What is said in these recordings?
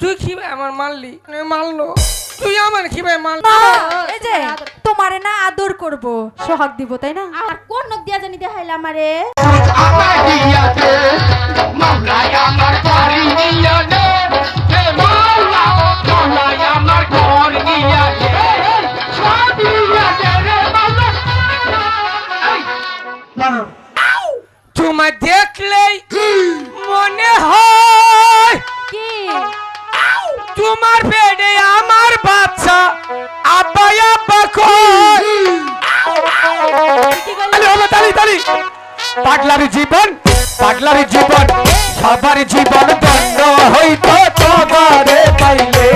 তুই কি ভাই আমার মারলি? মারলো। তুই আমার কি ভাই মারলি এই যে তোমারে না আদর করব সোহাগ দিব তাই না? আর কোন নখ দিয়া জানি দেখাইলা আমারে? আমার মাওলায় আমার বাড়ি দিয়াছে হে মাওলা মাওলায় আমার ঘর দিয়াছে সব দিয়াছে রে মাওলা এই, তোমার দেখলেই পাগলার জীবন পাগলার জীবন, সবার জীবন দণ্ড হইতো তোমারে পাইলে।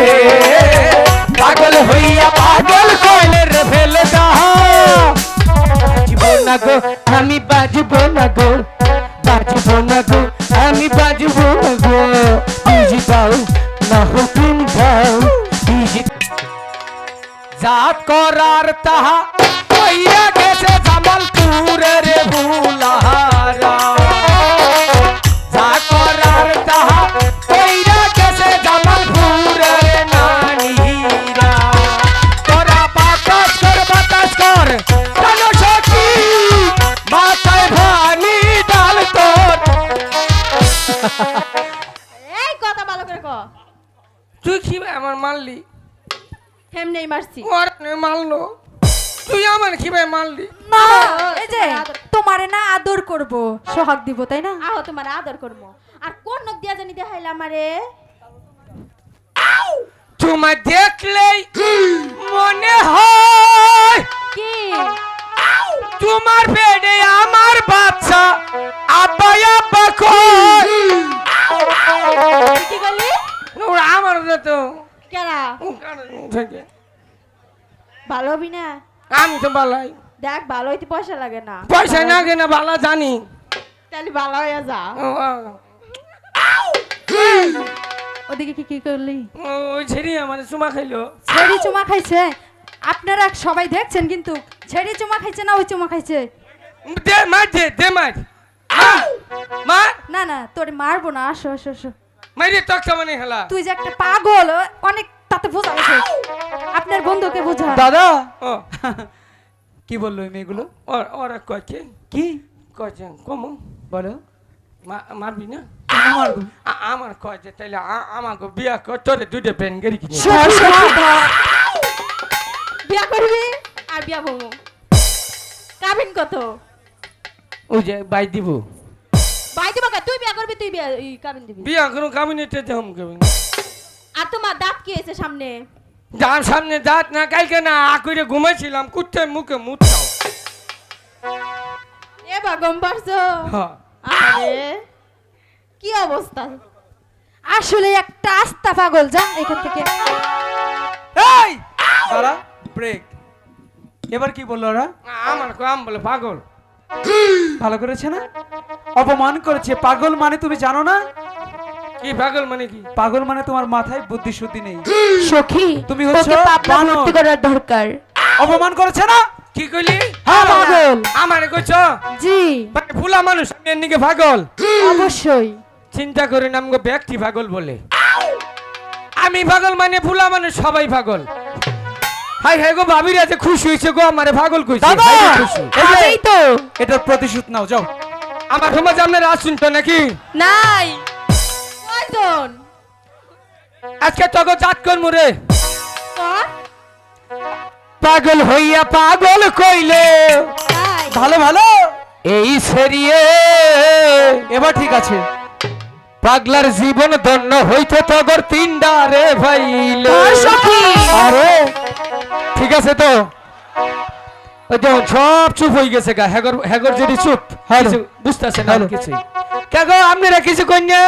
পাগল হইয়া পাগল কইলে রে ফেলে দাও জীবন না গো? তুই আমার কি মারলি না এই যে তোমারে না আদর করব। সোহাগ দিব তাই না? আহ তোমার আদর করব। আর কোন নখ দিয়া জানি দেখাইলা আমারে? তোমার দেখলেই মনে হয়। কি? তোমার পেটে আমার বাচ্চা আব্বা আব্বা কই? কি? ওরা আমার তো কেরা? ভালো হবি না? আমি তো বালাই। দেখ ভালো হইতে পয়সা লাগে না। পয়সা না কেনা বালা জানি। তাহলে ভালো হয়ে যা। ওদিকে কি কি করলি? ও, ওই ছেড়ি আমার চুমা খাইলো। ছেড়ি চুমা খাইছে? আপনারা সবাই দেখছেন কিন্তু ছেড়ি চুমা খাইছে না ওই চুমা খাইছে? দে মার দে দে মার। মার। না না তোর মারবো না আসো আসো আসো। মাইরে তক্তা মানে হেলা? তুই যে একটা পাগল অনেক তাতে বোঝা গেছে। আপনার বন্ধুকে বোঝা দাদা! ও। কি বলল এই মেয়েগুলো? ওর ওরা কয়েছে কি? কয়েছে কমো। বলো। মারবি না? আমার কয়েছে তাইলে আমাকে বিয়া কর তোরে দুইটা প্যান গাড়ি কিনে। বিয়া করবি আর বিয়া বমু। কাবিন কত? ওই যে বাই দিব। বাই দিবা কা? তুই বিয়া করবি তুই বিয়া কাবিন দিবি। বিয়া কোনো কামিনেতে দেহম কেমন আর তোমার দাঁত কি এসে সামনে? যার সামনে দাঁত না কালকে না আকুরে ঘুমাইছিলাম কুত্তে মুখে মুতাও এ বা গম পারছ? হ্যাঁ। আরে কি অবস্থা? আসলে একটা আস্তা পাগল যা এখান থেকে। এই! দাঁড়া ব্রেক এবার কি বলল ওরা? আমার কাম বলে পাগল। ভালো করেছে না? অপমান করেছে। পাগল মানে তুমি জানো না? কি পাগল মানে কি? পাগল মানে তোমার মাথায় বুদ্ধি শুদ্ধি নেই। সখী তুমি হচ্ছ। করার দরকার। অপমান করেছে না? কি কইলি? হ্যাঁ পাগল। আমারে কইছ? জি। মানে ফুলা মানুষ পাগল। অবশ্যই। চিন্তা করে নাম গো ব্যক্তি পাগল বলে। আমি পাগল মানে ফুলা মানুষ সবাই পাগল। হাই হাই গো ভাবির আছে খুশি হইছে গো আমারে পাগল কইছে। এই তো। এটার প্রতিশোধ নাও যাও। আমার সমাজ আপনারা আসুন তো নাকি? নাই। কয়জন আজকে তগো জাত করমু রে। কর পাগল হইয়া পাগল কইলে। ভালো ভালো? এই সেরিয়ে। এবার ঠিক আছে। পাগলার জীবন ধন্য হইতে তগর তিনডা রে ভাইলে। আরে ঠিক আছে তো। দেখুন সব চুপ হয়ে গেছে গা। হেগর হেগর যদি চুপ বুঝতেছে না। কিছু। কাগো আপনারা কিছু কন্যা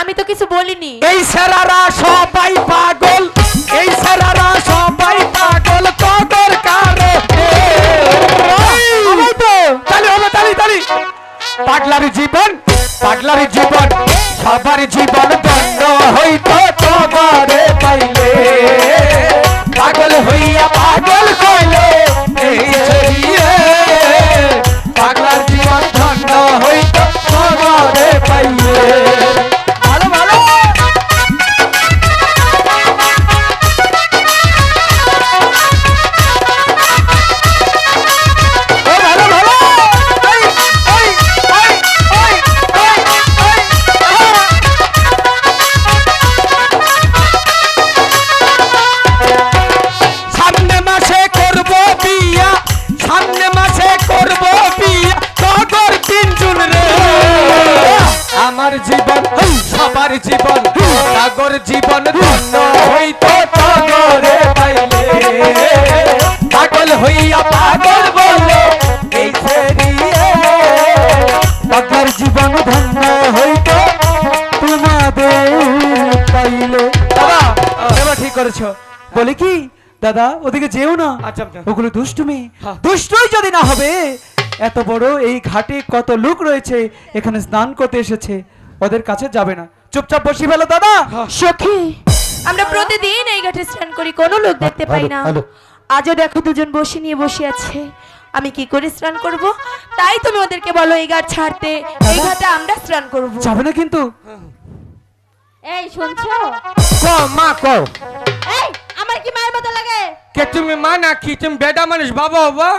আমি তো কিছু বলিনি। এই সারারা সবাই পাগল এই সারারা জীবন সাগর জীবন ধন্য হইতো সাগরে পাইলে। পাগল হইয়া পাগল বলে এই ছেড়িয়ে আপনার জীবন ধন্য হইতো তোমাদের পাইলে। দাদা ঠিক করেছ। বলে কি দাদা ওদিকে যেও না। আচ্ছা, আচ্ছা। ওগুলো দুষ্টুমি। হ্যাঁ। দুষ্টই যদি না হবে এত বড় এই ঘাটে কত লোক রয়েছে এখানে স্নান করতে এসেছে। ওদের কাছে যাবে না। চুপচাপ বসি ফেলো দাদা। সখী আমরা প্রতিদিন এই ঘাটে স্নান করি কোনো লোক দেখতে পাই না। আজও দেখো দুজন বসে নিয়ে বসে আছে। আমি কি করে স্নান করব? তাই তুমি ওদেরকে বলো এই ঘাট ছাড়তে এই ঘাটে আমরা স্নান করব। যাবে না কিন্তু। এই শুনছো? ক মা ক এই আমার কি মায়ের মতো লাগে? কে তুমি মা না কি তুমি বেটা মানুষ বাবা বাবা।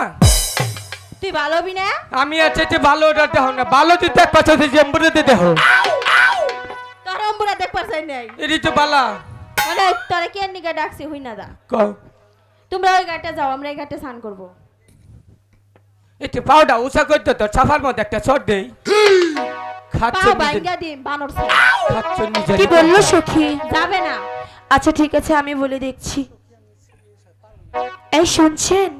তুই ভালো হবি না? আমি আছে যে ভালো ওটা দেহ না। ভালো তুই দেখ পাচ্ছ জেম্বুরে দেহ তোর অম্বুরা দেখ পারছাই নাই তো বালা মানে তোরা কে নিকে ডাকছি হই না দা ক তোমরা ওই ঘাটে যাও আমরা এই ঘাটে স্নান করব এটি পাউডার উষা করতে তো সাফার মধ্যে একটা শট দেই খাচ্ছ বাইঙ্গা দিম বানর। খাচ্ছ নিজে কি বলল সখী যাবে না আচ্ছা ঠিক আছে আমি বলে দেখছি এই শুনছেন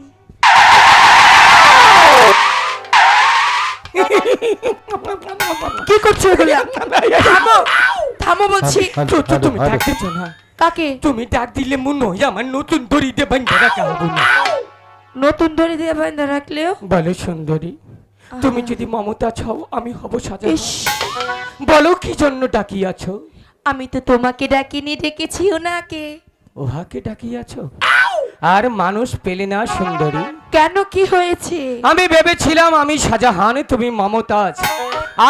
কি করছ এগুলো থামো বলছি। তুমি ডাক দিচ্ছ না। কাকে? তুমি ডাক দিলে মনে হয় আমার নতুন দড়িতে বান্ধা রাখা হবে না। নতুন দড়ি দিয়ে বান্ধা রাখলেও? বলো সুন্দরী তুমি যদি মমতা ছাও আমি হব সাজা বলো কি জন্য ডাকিয়াছো? আমি তো তোমাকে ডাকিনি ডেকেছি ওনাকে। ওহাকে ডাকিয়াছ? আর মানুষ পেলে না সুন্দরী। কেন কি হয়েছে? আমি ভেবেছিলাম আমি শাহজাহান তুমি মমতাজ।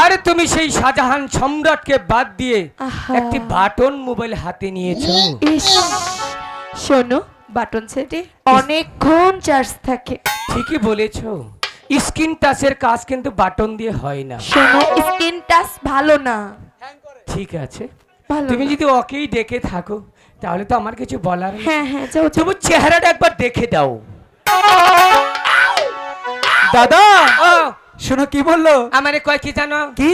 আর তুমি সেই শাহজাহান সম্রাটকে বাদ দিয়ে একটি বাটন মোবাইল হাতে নিয়েছো। শোনো বাটন সেটে অনেকক্ষণ চার্জ থাকে। ঠিকই বলেছ। স্ক্রিন টাচের কাজ কিন্তু বাটন দিয়ে হয় না। শোনো স্ক্রিন টাচ ভালো না। ঠিক আছে। তুমি যদি ওকেই ডেকে থাকো তাহলে তো আমার কিছু বলার হ্যাঁ হ্যাঁ তবু চেহারাটা একবার দেখে দাও। দাদা! শোনো কি বলল? আমারে কয় কি জানো? কি?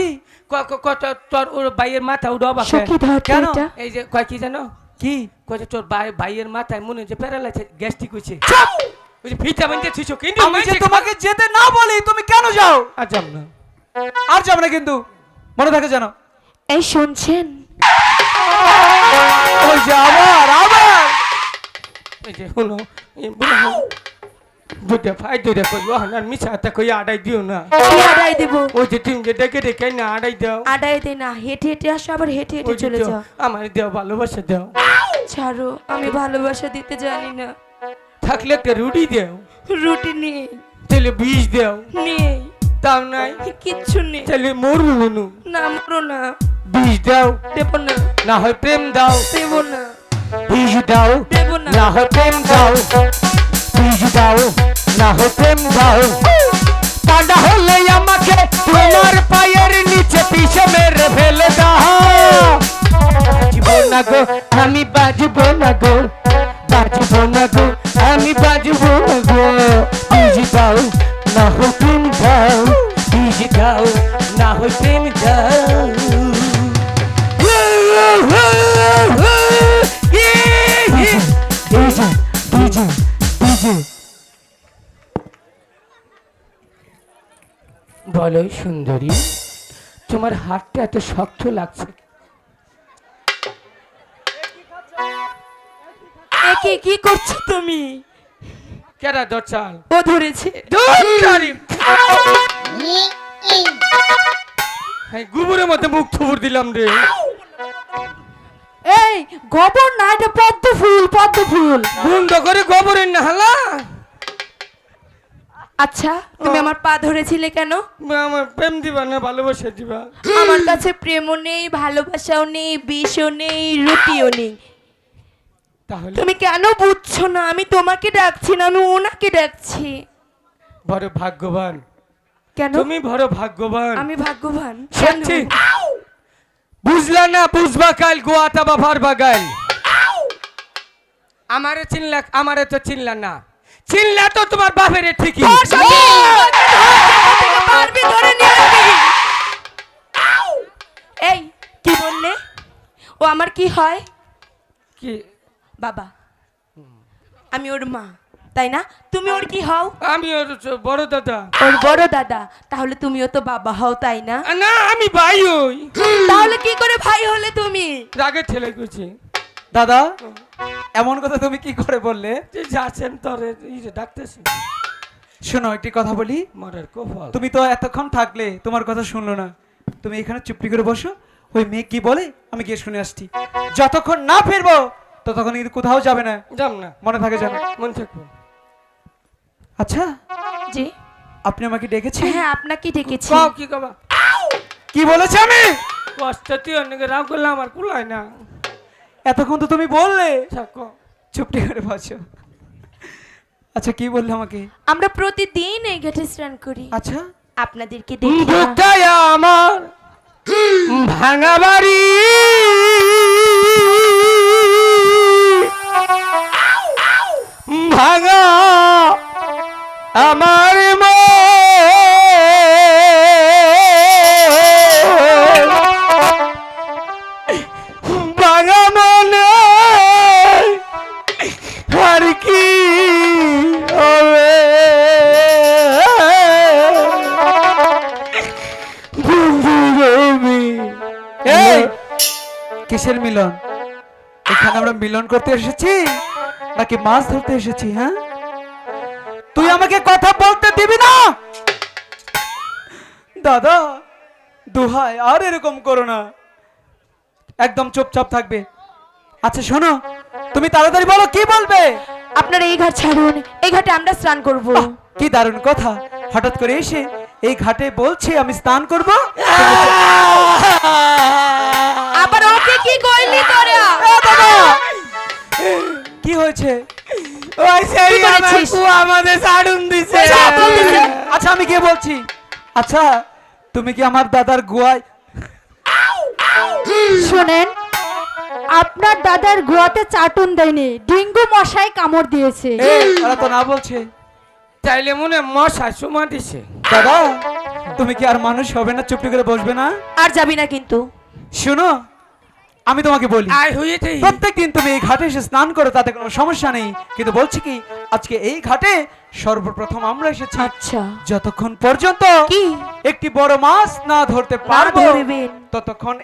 ক- ক- ক- তোর- ওর ভাইয়ের মাথা উড়ো বাপে। সখী ধর কেন? এই যে কয় কি জানো? কি? কয় তোর ভাই ভাইয়ের মাথায় মনে হচ্ছে প্যারালাইছে গ্যাস্ট্রিক হইছে ওই যে ভিটা বানতে কিন্তু আমি যে তোমাকে যেতে না বলি তুমি কেন যাও? আজম না। আর যাবে না কিন্তু। মনে থাকে জানো এই শুনছেন? ওই যে আবার আবার। এই যে শুনো দুটা ভাই দুটা কই ও হানার কই আড়াই দিও না। কি আড়াই দেব? ওই যে তুমি যে ডেকে ডেকে না আড়াই দাও। আড়াই দে না হেঁটে হেঁটে আসো আবার হেঁটে হেঁটে চলে যাও। আমার দেও ভালোবাসা দাও। ছাড়ো আমি ভালোবাসা দিতে জানি না। থাকলে একটা রুটি দেও। রুটি নেই তাহলে বিষ দেও। নেই তাও নাই। কিচ্ছু নেই। তাহলে মরবো মনু না মরো না। বিষ দাও। দেব না। না হয় প্রেম দাও। দেব না। বিষ দাও। দেব না। না হয় প্রেম দাও। বিষ দাও। না হয় প্রেম দাও। কাঁদা হলে আমাকে তোমার পায়ের নিচে পিছে মেরে ফেলে দাও। বাজবো না গো আমি বাজবো না গো। বাজবো না গো আমি বাজবো না গো। বিষ দাও। বলো সুন্দরী তোমার হাতটা এত শক্ত লাগছে একে কি করছ তুমি? কেডা দরচাল ও ধরেছে। গুবরের মধ্যে মুখ থুবুর দিলাম রে। এই গোবর না এটা পদ্ম ফুল পদ্ম ফুল। বন্ধ করে গোবরের না হালা আচ্ছা তুমি আমার পা ধরেছিলে কেন? আমার প্রেম দিবা না ভালোবাসা দিবা। আমার কাছে প্রেমও নেই ভালোবাসাও নেই বিষও নেই রুটিও নেই। তাহলে? তুমি কেন বুঝছ না? আমি তোমাকে ডাকছি না আমি ওনাকে ডাকছি। বড় ভাগ্যবান। কেন? তুমি বড় ভাগ্যবান। আমি ভাগ্যবান? সত্যি? বুঝলা না বুঝবা কাল গোয়াটা বাবার বাগাল আমারে চিনলা আমারে তো চিনলা না। চিনলা তো তোমার বাপের ঠিকই। এই কি বললে? ও আমার কি হয়? কি? বাবা আমি ওর মা তাই না? তুমি ওর কি হও? আমি ওর বড় দাদা। ওর বড় দাদা তাহলে তুমিও তো বাবা হও তাই না? না আমি ভাই ওই তাহলে কি করে ভাই হলে তুমি? রাগে ঠেলে গেছি দাদা এমন কথা তুমি কি করে বললে? যাচ্ছেন তোরে ডাকতেছি। শোনো একটি কথা বলি। মরের কপাল। তুমি তো এতক্ষণ থাকলে তোমার কথা শুনলো না। তুমি এখানে চুপটি করে বসো। ওই মেয়ে কি বলে? আমি গিয়ে শুনে আসছি। যতক্ষণ না ফিরবো ততক্ষণ কিন্তু কোথাও যাবে না। যাম না। মনে থাকে জানো মন থাকব। আচ্ছা। জি। আপনি আমাকে ডেকেছেন? হ্যাঁ আপনাকে ডেকেছি। কও কি কবা? কি বলেছে আমি? কষ্ট তুই অনেক রাগ করলে আমার কুলায় না। এতক্ষণ তো তুমি বললে। চুপটি করে বসো। আচ্ছা কি বললে আমাকে? আমরা প্রতিদিন এই ঘাটে স্নান করি। আচ্ছা। আপনাদেরকে দেখি। বুকটাই আমার। ভাঙা বাড়ি। ভাঙা আমার। কিসের মিলন। এখানে আমরা মিলন করতে এসেছি? নাকি মাছ ধরতে এসেছি হ্যাঁ? তুই আমাকে কথা বলতে দিবি না? দাদা দুহাই আর এরকম করো না। একদম চুপচাপ থাকবে। আচ্ছা শোনো তুমি তাড়াতাড়ি বলো কি বলবে? আপনার এই ঘাট ছাড়ুন এই ঘাটে আমরা স্নান করব। কি দারুণ কথা। হঠাৎ করে এসে এই ঘাটে বলছে আমি স্নান করব? হয়েছে। ওই সেই আমার করেছিস? আমাদের সাড়ুন দিছে। চাপ বলতেছে। আচ্ছা আমি গিয়ে বলছি। আচ্ছা তুমি কি আমার দাদার গুয়ায় শোনেন আপনার দাদার গোয়াতে চাটুন দেয়নি ডেঙ্গু মশাই কামড় দিয়েছে। এ, ওরা তো না বলছে। চাইলে মনে মশা সুমা দিছে। দাদা তুমি কি আর মানুষ হবে না চুপটি করে বসবে না? আর যাবি না কিন্তু। শোনো আমি তোমাকে বলি প্রত্যেক দিন প্রত্যেকদিন তুমি এই ঘাটে এসে স্নান করো তাতে কোনো সমস্যা নেই। কিন্তু বলছি কি আজকে এই ঘাটে সর্বপ্রথম আমরা এসেছি আচ্ছা। যতক্ষণ পর্যন্ত কি? একটি বড় মাছ না ধরতে পারব। ততক্ষণ